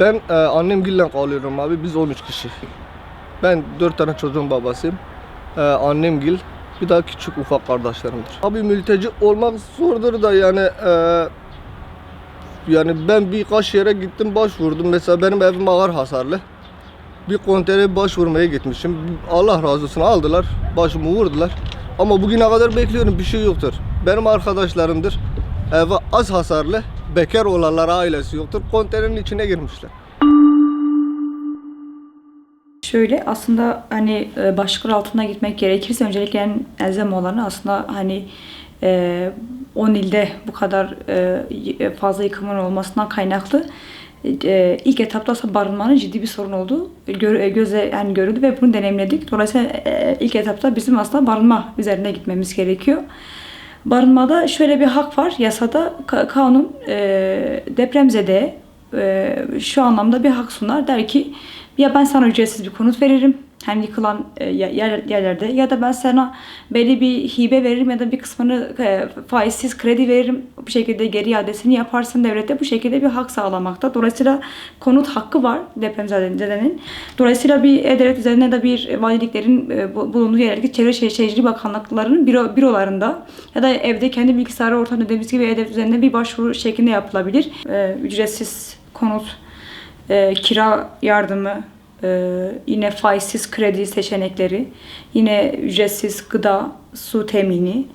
Ben e, annemgille kalıyorum abi. Biz 13 kişi. Ben 4 tane çocuğun babasıyım. E, annemgil bir daha küçük ufak kardeşlerimdir. Abi mülteci olmak zordur da yani e, yani ben birkaç yere gittim başvurdum. Mesela benim evim ağır hasarlı. Bir kontere başvurmaya gitmişim. Allah razı olsun aldılar. Başımı vurdular. Ama bugüne kadar bekliyorum bir şey yoktur. Benim arkadaşlarımdır. Evi az hasarlı. Bekar olanlar ailesi yoktur. Konteynerin içine girmişler. Şöyle aslında hani e, başlıklar altına gitmek gerekirse öncelikle en elzem olanı aslında hani e, 10 ilde bu kadar e, fazla yıkımın olmasından kaynaklı e, ilk etapta aslında barınmanın ciddi bir sorun olduğu gör, e, göze yani görüldü ve bunu deneyimledik. Dolayısıyla e, ilk etapta bizim aslında barınma üzerine gitmemiz gerekiyor. Barınmada şöyle bir hak var. Yasada ka- kanun e, depremzede e, şu anlamda bir hak sunar. Der ki ya ben sana ücretsiz bir konut veririm. Hem yıkılan e, yer, yerlerde ya da ben sana belli bir hibe veririm ya da bir kısmını e, faizsiz kredi veririm. Bu şekilde geri iadesini yaparsın devlete bu şekilde bir hak sağlamakta. Dolayısıyla konut hakkı var depremzedenin. Dolayısıyla bir e-devlet üzerine de bir valiliklerin e, bu- bulunduğu yerlerdeki Çevre Şehir- Şehircilik Bakanlıklarının büro, bürolarında ya da evde kendi bilgisayarı ortamda dediğimiz gibi e-devlet üzerine bir başvuru şeklinde yapılabilir. E, ücretsiz konut, e, kira yardımı, e, yine faizsiz kredi seçenekleri, yine ücretsiz gıda, su temini,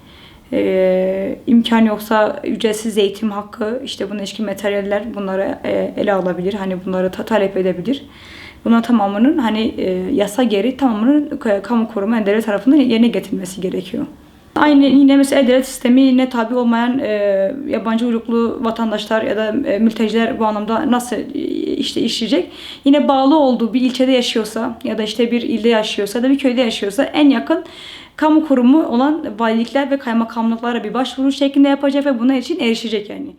e, imkan yoksa ücretsiz eğitim hakkı, işte buna ilişkin materyaller bunları e, ele alabilir, hani bunları ta- talep edebilir. Buna tamamının hani e, yasa geri tamamının k- kamu koruma endeleri tarafından yerine getirilmesi gerekiyor. Aynı yine mesela devlet sistemine tabi olmayan e, yabancı uyruklu vatandaşlar ya da e, mülteciler bu anlamda nasıl e, işte işleyecek? Yine bağlı olduğu bir ilçede yaşıyorsa ya da işte bir ilde yaşıyorsa ya da bir köyde yaşıyorsa en yakın kamu kurumu olan valilikler ve kaymakamlıklara bir başvuru şeklinde yapacak ve buna için erişecek yani.